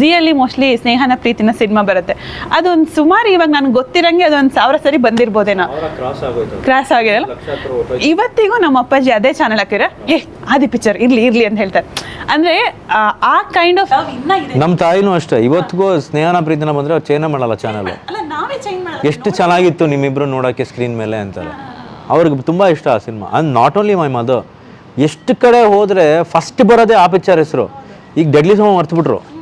ಜಿಯಲ್ಲಿ ಮೋಸ್ಟ್ಲಿ ಸ್ನೇಹನ ಪ್ರೀತಿನ ಸಿನಿಮಾ ಬರುತ್ತೆ. ಅದೊಂದು ಸುಮಾರು ಇವಾಗ ನನಗೆ ಗೊತ್ತಿರಂಗೆ ಅದೊಂದು ಸಾವಿರ ಸರಿ ಬಂದಿರ್ಬೋದೇನೋ. ಕ್ರಾಸ್ ಆಗಿದೆ ಇವತ್ತಿಗೂ ನಮ್ಮ ಅಪ್ಪಾಜಿ ಅದೇ ಚಾನಲ್ ಹಾಕಿದ್ರೆ ಏ ಅದಿ ಪಿಕ್ಚರ್ ಇರ್ಲಿ ಇರ್ಲಿ ಅಂತ ಹೇಳ್ತಾರೆ. ಅಂದ್ರೆ ಆ, ಕೈಂಡ್ ಆಫ್ ನಮ್ಮ ತಾಯಿನೂ ಅಷ್ಟೇ. ಇವತ್ತಿಗೂ ಸ್ನೇಹನ ಪ್ರೀತಿನ ಬಂದ್ರೆ ಅವ್ರು ಚೇಂಜ್ ಮಾಡಲ್ಲ ಚಾನಲ್ ಅಲ್ಲ ನಾವೇ ಚೇಂಜ್ ಮಾಡೋದು ಎಷ್ಟು ಚೆನ್ನಾಗಿತ್ತು ನಿಮ್ಮಿಬ್ರು ನೋಡೋಕೆ ಸ್ಕ್ರೀನ್ ಮೇಲೆ ಅಂತಾರೆ. ಅವ್ರಿಗೆ ತುಂಬ ಇಷ್ಟ ಆ cinema. And not only my mother ಎಷ್ಟು ಕಡೆ ಹೋದರೆ ಫಸ್ಟ್ ಬರೋದೇ ಆ ಪಿಕ್ಚರ್ ಹೆಸರು. ಈಗ ಡೆಡ್ಲಿ ಸಮ ಮರ್ತ್ಬಿಟ್ರು.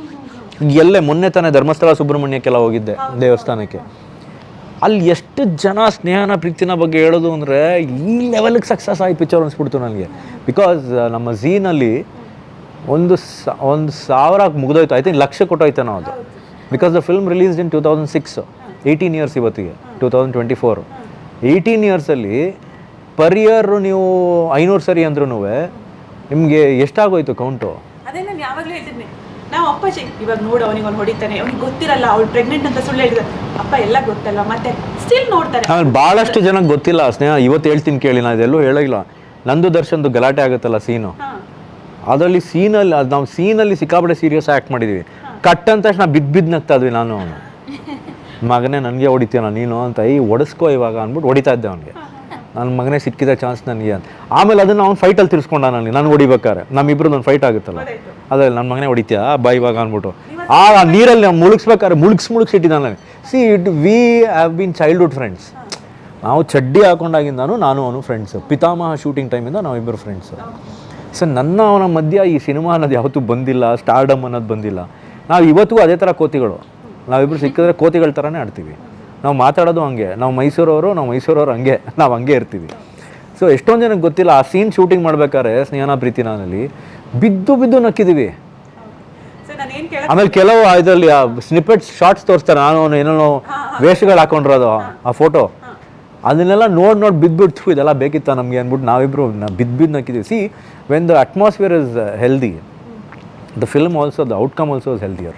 ಎಲ್ಲೇ ಮೊನ್ನೆ ತಾನೇ ಧರ್ಮಸ್ಥಳ ಸುಬ್ರಹ್ಮಣ್ಯಕ್ಕೆಲ್ಲ ಹೋಗಿದ್ದೆ ದೇವಸ್ಥಾನಕ್ಕೆ. ಅಲ್ಲಿ ಎಷ್ಟು ಜನ ಸ್ನೇಹನ ಪ್ರೀತಿನ ಬಗ್ಗೆ ಹೇಳೋದು ಅಂದರೆ ಈ ಲೆವೆಲ್ಗೆ ಸಕ್ಸಸ್ ಆಗಿ ಪಿಕ್ಚರ್ ಅನಿಸ್ಬಿಡ್ತು ನನಗೆ. ಬಿಕಾಸ್ ನಮ್ಮ ಝೀನಲ್ಲಿ ಒಂದು ಸ ಒಂದು ಸಾವಿರ ಮುಗಿದೋಯ್ತು. ಐ ತಿಂಕ್ ಲಕ್ಷ ಕೊಟ್ಟೋಯ್ತು ನಾವು ಅದು because the film release in two thousand six eighteen years ಇವತ್ತಿಗೆ two thousand twenty four eighteen ಇಯರ್ಸಲ್ಲಿ per year ನೀವು ಐನೂರು ಸರಿ ಅಂದ್ರೂ ನಿಮಗೆ ಎಷ್ಟಾಗೋಯ್ತು ಕೌಂಟು ನಾವು ಅಪ್ಪಾಜಿ ಇವಾಗ ನೋಡು ಅವನಿಗೆ ಅವ್ನು ಹೊಡಿತಾನೆ. ಅವ್ನಿಗೆ ಗೊತ್ತಿರಲ್ಲ ಅವ್ಳು ಪ್ರೆಗ್ನೆಂಟ್ ಅಂತ ಸುಳ್ಳು ಹೇಳಿದ್ರೆ ಅಪ್ಪ ಎಲ್ಲ ಗೊತ್ತಲ್ಲ ಮತ್ತೆ ಸ್ಟಿಲ್ ನೋಡ್ತಾರೆ. ಆಮೇಲೆ ಭಾಳಷ್ಟು ಜನಕ್ಕೆ ಗೊತ್ತಿಲ್ಲ ಸ್ನೇಹ. ಇವತ್ತು ಹೇಳ್ತೀನಿ ಕೇಳಿ ನಾನು ಇದೆಲ್ಲೂ ಹೇಳೋಗಿಲ್ಲ ನಂದು ದರ್ಶನ್ದು ಗಲಾಟೆ ಆಗುತ್ತಲ್ಲ ಸೀನು? ಅದರಲ್ಲಿ ಸೀನಲ್ಲಿ ಅದು ನಾವು ಸೀನಲ್ಲಿ ಸಿಕ್ಕಾಪಟ್ಟೆ ಸೀರಿಯಸ್ ಆ್ಯಕ್ಟ್ ಮಾಡಿದ್ದೀವಿ ಕಟ್ ಅಂತ ತಕ್ಷಣ ಬಿದ್ದು ಬಿದ್ದು ನಗ್ತಾ ಇದ್ವಿ ನಾನು ಅವನು. ಮಗನೇ ನನಗೆ ಹೊಡಿತೀನ ನೀನು ಅಂತ ಈ ಒಡಿಸ್ಕೋ ಇವಾಗ ಅಂದ್ಬಿಟ್ಟು ಹೊಡಿತಾ ಇದ್ದೆ ಅವನಿಗೆ. ನನ್ನ ಮಗನೇ ಸಿಕ್ಕಿದ ಚಾನ್ಸ್ ನನಗೆ ಅಂತ. ಆಮೇಲೆ ಅದನ್ನು ಅವ್ನು ಫೈಟಲ್ಲಿ ತಿರ್ಸ್ಕೊಂಡ ನನಗೆ. ನಾನು ಹೊಡಿಬೇಕಾರೆ ನಮ್ಮಿಬ್ರು ಒಂದು ಫೈಟ್ ಆಗುತ್ತಲ್ಲ? ಅದೇ ನನ್ನ ಮಗನೇ ಹೊಡಿತೀಯಾ? ಬಾ ಇವಾಗ ಅಂದ್ಬಿಟ್ಟು. ಆ ನೀರಲ್ಲಿ ನಾವು ಮುಳುಗಿಸ್ಬೇಕಾದ್ರೆ ಮುಳುಗ್ಸ್ ಮುಳುಗ್ಸಿಟ್ಟಿದ್ದಾನೆ ನನಗೆ. See it we have been childhood friends ನಾವು ಚಡ್ಡಿ ಹಾಕೊಂಡಾಗಿಂದಾನು ನಾನು ಅವನು ಫ್ರೆಂಡ್ಸು ಪಿತಾಮಹ ಶೂಟಿಂಗ್ ಟೈಮಿಂದ ನಾವಿಬ್ಬರು ಫ್ರೆಂಡ್ಸು ಸೊ ನನ್ನ ಅವನ ಮಧ್ಯ ಈ ಸಿನಿಮಾ ಅನ್ನೋದು ಯಾವತ್ತೂ ಬಂದಿಲ್ಲ ಸ್ಟಾರ್ಡಮ್ ಅನ್ನೋದು ಬಂದಿಲ್ಲ. ನಾವು ಇವತ್ತಿಗೂ ಅದೇ ಥರ ಕೋತಿಗಳು. ನಾವಿಬ್ಬರು ಸಿಕ್ಕಿದ್ರೆ ಕೋತಿಗಳ ಥರನೇ ಆಡ್ತೀವಿ. ನಾವು ಮಾತಾಡೋದು ಹಂಗೆ. ನಾವು ಮೈಸೂರವರು ನಾವು ಮೈಸೂರವ್ರು ಹಂಗೆ. ನಾವು ಹಂಗೆ ಇರ್ತೀವಿ. ಸೊ ಎಷ್ಟೊಂದು ಜನಕ್ಕೆ ಗೊತ್ತಿಲ್ಲ ಆ ಸೀನ್ ಶೂಟಿಂಗ್ ಮಾಡ್ಬೇಕಾದ್ರೆ ಸ್ನೇಹನ ಪ್ರೀತಿನಲ್ಲಿ ಬಿದ್ದು ಬಿದ್ದು ಏನು ಕೇಳ ಆಮೇಲೆ ಕೆಲವು ಇದರಲ್ಲಿ ಆ ಸ್ನಿಪೆಟ್ಸ್ ಶಾರ್ಟ್ಸ್ ತೋರಿಸ್ತಾರೆ ನಾನು ಏನೇನೋ ಏನೋ ವೇಷಗಳು ಹಾಕೊಂಡಿರೋದು ಆ ಫೋಟೋ ಅದನ್ನೆಲ್ಲ ನೋಡಿ ನೋಡಿ ಬಿದ್ದುಬಿಡ್ತು ಇದೆಲ್ಲ ಬೇಕಿತ್ತ ನಮಗೆ ಅಂದ್ಬಿಟ್ಟು ನಾವಿಬ್ರು ಬಿದ್ದು ಬಿದ್ದು ನಕ್ಕಿದ್ದೀವಿ see when the atmosphere is healthy the film also the outcome also is healthier